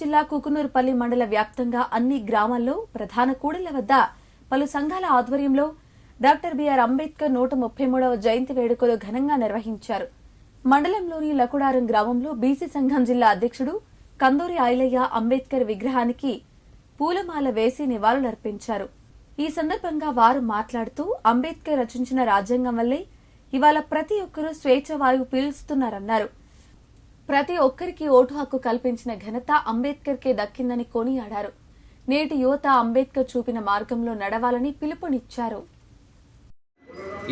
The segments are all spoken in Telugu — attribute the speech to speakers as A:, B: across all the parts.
A: జిల్లా కుకునూరుపల్లి మండల వ్యాప్తంగా అన్ని గ్రామాల్లో ప్రధాన కూడళ్ళ వద్ద పలు సంఘాల ఆధ్వర్యంలో డాక్టర్ బిఆర్ అంబేద్కర్ నూట ముప్పై మూడవ జయంతి వేడుకలు ఘనంగా నిర్వహించారు. మండలంలోని లకుడారం గ్రామంలో బీసీ సంఘం జిల్లా అధ్యక్షుడు కందూరి ఐలయ్య అంబేద్కర్ విగ్రహానికి పూలమాల వేసి నివాళులర్పించారు. ఈ సందర్భంగా వారు మాట్లాడుతూ అంబేద్కర్ రచించిన రాజ్యాంగం వల్లే ఇవాళ ప్రతి ఒక్కరూ స్వేచ్ఛ వాయువు పీల్చుతున్నారన్నారు. ప్రతి ఒక్కరికి ఓటు హక్కు కల్పించిన ఘనత అంబేద్కర్కే దక్కిందని కొనియాడారు. నేటి యువత అంబేద్కర్ చూపిన మార్గంలో నడవాలని పిలుపునిచ్చారు.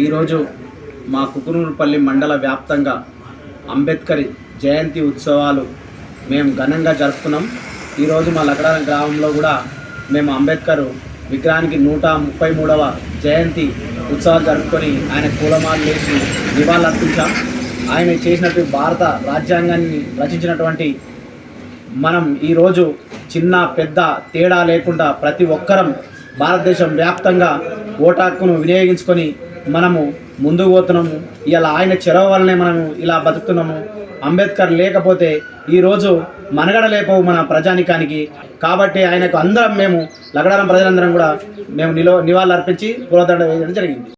B: ఈరోజు మా కుకునూరుపల్లి మండల వ్యాప్తంగా అంబేద్కర్ జయంతి ఉత్సవాలు మేము ఘనంగా జరుపుతున్నాం ఈరోజు మా లకడాల గ్రామంలో కూడా మేము అంబేద్కర్ విగ్రహానికి నూట ముప్పై మూడవ జయంతి ఉత్సవాలు జరుపుకొని ఆయన పూలమాలు వేసి నివాళులర్పించాం. ఆయన చేసినటువంటి భారత రాజ్యాంగాన్ని రచించినటువంటి మనం ఈరోజు చిన్న పెద్ద తేడా లేకుండా ప్రతి ఒక్కరం భారతదేశం వ్యాప్తంగా ఓటాక్కును వినియోగించుకొని మనము ముందుకు పోతున్నాము. ఇలా ఆయన చెరవ వల్లనే మనము ఇలా బతుకుతున్నాము. అంబేద్కర్ లేకపోతే ఈరోజు మనగడ లేపవు మన ప్రజానికానికి. కాబట్టి ఆయనకు అందరం మేము లగడారం ప్రజలందరం కూడా మేము నిలో నివాళులు అర్పించి పూలదండ వేయడం జరిగింది.